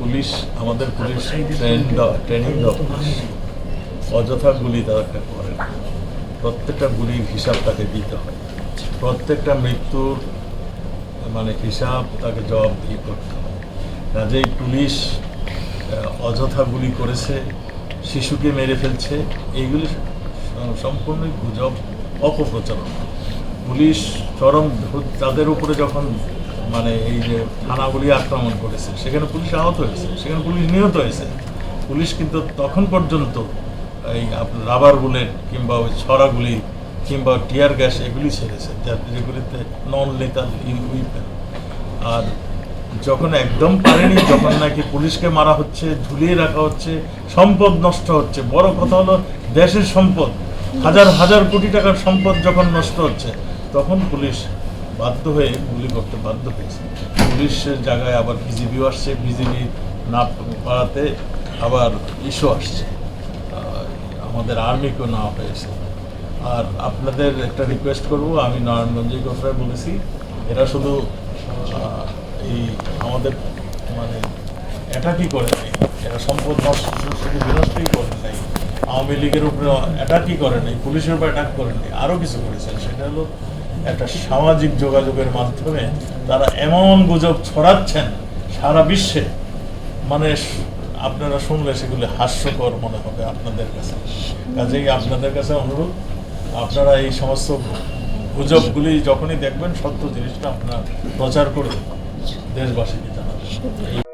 Police, আমাদের police train training অযথা গুলি তারা করে না। প্রত্যেকটা গুলির হিসাব তাকে দিতে হয়। প্রত্যেকটা মৃত্যুর মানে হিসাব তাকে জবাবদিহি করতে হয়। কাজেই পুলিশ অযথা গুলি করেছে, শিশুকে মেরে ফেলছে, এইগুলি সম্পূর্ণই গুজব, অপপ্রচারণা। পুলিশ চরম তাদের উপরে যখন মানে এই যে থানাগুলি আক্রমণ করেছে, সেখানে পুলিশ আহত হয়েছে, সেখানে পুলিশ নিহত হয়েছে। পুলিশ কিন্তু তখন পর্যন্ত এই রাবার বুলেট কিংবা ওই ছড়াগুলি কিংবা টিয়ার গ্যাস এগুলি ছেড়েছে যেগুলিতে নন লেতাল উইপেন আর যখন একদম পারেনি, যখন নাকি পুলিশকে মারা হচ্ছে, ঝুলিয়ে রাখা হচ্ছে, সম্পদ নষ্ট হচ্ছে, বড় কথা হলো দেশের সম্পদ, হাজার হাজার কোটি টাকার সম্পদ যখন নষ্ট হচ্ছে, তখন পুলিশ বাধ্য হয়ে গুলি করতে বাধ্য হয়েছে। পুলিশের জায়গায় আবার বিজিবিও আসছে, বিজিবি না পাড়াতে আবার ইস্যু আসছে। আমাদের আর্মিকেও নেওয়া হয়েছে আর আপনাদের একটা রিকোয়েস্ট করব, আমি নারায়ণগঞ্জে কথাটা বলেছি, এরা শুধু এই আমাদের মানে অ্যাটাকই করে নাই। এরা সম্পদ নষ্ট, শুধু বিনষ্টই করে নাই। আওয়ামী লীগের উপরে অ্যাটাকই করে নাই, পুলিশের উপর অ্যাটাক করে নাই আরও কিছু করেছেন সেটা হলো একটা সামাজিক যোগাযোগের মাধ্যমে তারা এমন গুজব ছড়াচ্ছেন সারা বিশ্বে। মানে আপনারা শুনলে সেগুলি হাস্যকর মনে হবে আপনাদের কাছে। কাজেই আপনাদের কাছে অনুরোধ, আপনারা এই সমস্ত গুজবগুলি যখনই দেখবেন, সত্য জিনিসটা আপনারা প্রচার করে দেশবাসীকে জানাবেন।